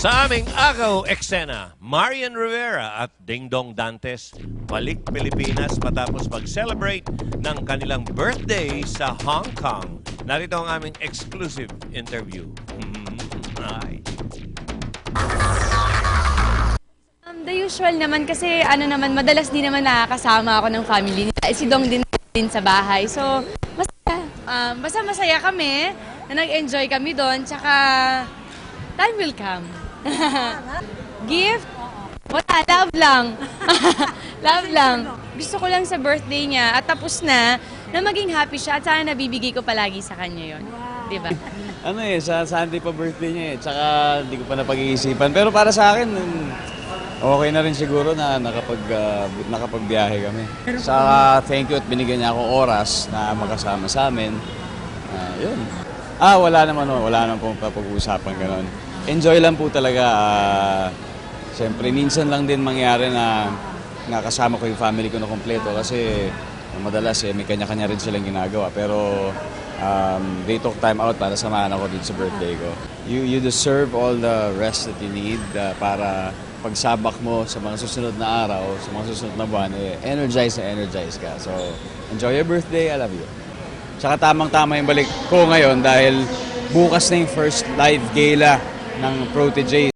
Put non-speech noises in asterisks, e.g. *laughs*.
Sa aming agaw eksena, Marian Rivera at Ding Dong Dantes balik Pilipinas matapos mag-celebrate ng kanilang birthday sa Hong Kong. Narito ang aming exclusive interview. Mhm. Ay. Um, the usual naman kasi ano naman, madalas din naman nakakasama ako ng family nila. Eh, si Dong din, din sa bahay. So, masaya. Um, basta masaya kami na nag-enjoy kami doon. Tsaka, time will come. *laughs* Gift? Wala, love lang. *laughs* love lang. Gusto ko lang sa birthday niya at tapos na, na maging happy siya at sana nabibigay ko palagi sa kanya yon. Di ba? Ano eh, sa Sunday pa birthday niya eh. Tsaka hindi ko pa napag-iisipan. Pero para sa akin, okay na rin siguro na nakapag, ah, nakapagbiyahe kami. Saka thank you at binigyan niya ako oras na makasama sa amin. Ah, yun. Ah, wala naman, wala naman pong papag-uusapan ganon. Enjoy lang po talaga. ah, Siyempre, minsan lang din mangyari na nakasama ko yung family ko na kompleto kasi madalas eh, may kanya-kanya rin silang ginagawa. Pero um, they took time out para samahan ako dito sa birthday ko. You, you deserve all the rest that you need uh, para pagsabak mo sa mga susunod na araw, sa mga susunod na buwan, eh, energize na energize ka. So, enjoy your birthday. I love you. Tsaka tamang-tama yung balik ko ngayon dahil bukas na yung first live gala ng Protege